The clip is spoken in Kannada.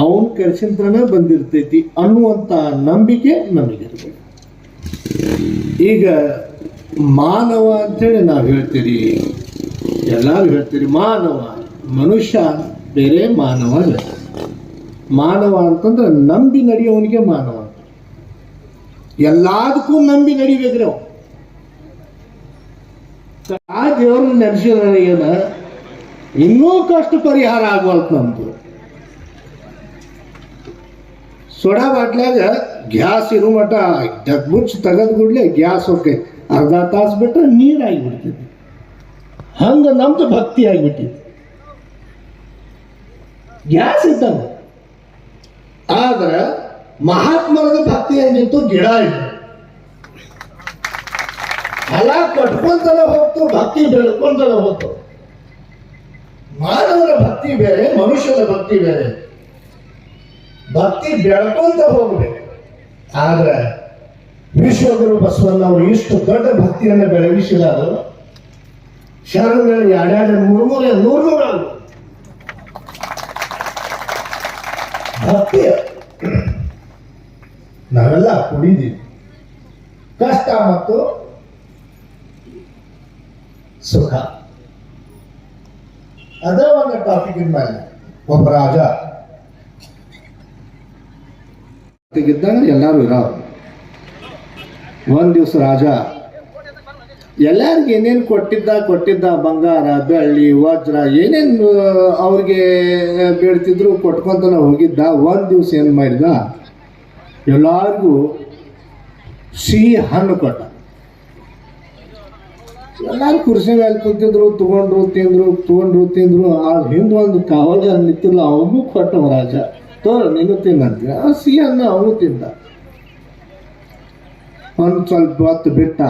ಅವನ್ ಕರ್ಸಿಂತ್ರನ ಬಂದಿರ್ತೈತಿ ಅನ್ನುವಂತ ನಂಬಿಕೆ ನಮಗಿರ್ಬೇಕು. ಈಗ ಮಾನವ ಅಂತೇಳಿ ನಾವು ಹೇಳ್ತೀರಿ, ಎಲ್ಲರೂ ಹೇಳ್ತೀರಿ, ಮಾನವ, ಮನುಷ್ಯ ಬೇರೆ ಮಾನವ ಮಾನವ ಅಂತಂದ್ರೆ ನಂಬಿ ನಡೆಯೋವನಿಗೆ ಮಾನವ ಎಲ್ಲದಕ್ಕೂ ನಂಬಿ ನಡಿಬೇಕ್ರಿ ಅವ. ಆ ದೇವ್ರನ್ನ ಏನ, ಇನ್ನೂ ಕಷ್ಟ ಪರಿಹಾರ ಆಗವಲ್ತು ನಮ್ದು. ಸೋಡಾ ಬಾಟ್ಲಾಗ ಗ್ಯಾಸ್ ಇರೋ ಮಟ ಮುಚ್ಚಿ ತೆಗೆದು ಕೂಡಲೇ ಗ್ಯಾಸ್ ಹೋಗಿ ಅರ್ಧ ತಾಸು ಬಿಟ್ಟರೆ ನೀರಾಗಿ ಬಿಡ್ತೈತಿ ಹಂಗೆ ನಮ್ದು ಭಕ್ತಿ ಆಗಿಬಿಟ್ಟಿದೆ. ಗ್ಯಾಸ್ ಇದ್ದಂಗೆ ಆದ್ರೆ ಮಹಾತ್ಮರದ ಭಕ್ತಿ ಏನಿತ್ತು ಗಿಡ ಇತ್ತು ಫಲ ಕಟ್ಕೊಂತನ ಹೋಗ್ತು, ಭಕ್ತಿ ಬೆಳ್ಕೊಂತಲ ಹೋಗ್ತು. ಮಾನವರ ಭಕ್ತಿ ಬೇರೆ ಮನುಷ್ಯನ ಭಕ್ತಿ ಬೇರೆ. ಭಕ್ತಿ ಬೆಳ್ಕೊಂತ ಹೋಗ್ಬೇಕು. ಆದ್ರೆ ವಿಶ್ವಗುರು ಬಸವಣ್ಣವರು ಇಷ್ಟು ದೊಡ್ಡ ಭಕ್ತಿಯನ್ನು ಬೆಳಗಿಸಿದಾರು ಶರಣಗಳು ಎರಡೆರಡು ಮೂರು ಮೂರು ನೂರು ನೂರು. ಭಕ್ತಿ. ನಾವೆಲ್ಲ ಕುಡಿದೀವಿ. ಕಷ್ಟ ಮತ್ತು ಸುಖ. ಅದೇ ಒಂದು ಟಾಪಿಕ್ ಮೇಲೆ. ಒಬ್ಬ ರಾಜ ತೆಗಿದ್ದಾಗ ಎಲ್ಲರೂ ಇರೋರು ಒಂದು ದಿವಸ ರಾಜ, ಎಲ್ಲಾರ್ಗೆ ಏನೇನು ಕೊಟ್ಟಿದ್ದ ಕೊಟ್ಟಿದ್ದ ಬಂಗಾರ, ಬೆಳ್ಳಿ, ವಜ್ರ, ಏನೇನು ಅವ್ರಿಗೆ ಬೀಳ್ತಿದ್ರು ಕೊಟ್ಕೊಂತನ ಹೋಗಿದ್ದ, ಒಂದು ದಿವಸ ಏನು ಮಾಡಿದ? ಎಲ್ಲಾರ್ಗೂ ಸಿಹಿ ಹಣ್ಣು ಕೊಟ್ಟ. ಎಲ್ಲಾರು ಕುರ್ಸಿ ಮೇಲೆ ಕೂತಿದ್ರು, ತಗೊಂಡ್ರು, ತಿಂದ್ರು ತಗೊಂಡ್ರು, ತಿಂದ್ರು. ಆ ಹಿಂದ್ ಒಂದು ಕಾವಲ್ಗಾರ ನಿಂತಿಲ್ಲ ಅವನು ಕೊಟ್ಟವ ರಾಜ. ತೋರ ನೀನು ತಿನ್ನಂತ ಸಿಹಿಯನ್ನ ಅವನು ತಿಂದ. ಒಂದು ಸ್ವಲ್ಪ ಹೊತ್ತು ಬಿಟ್ಟ.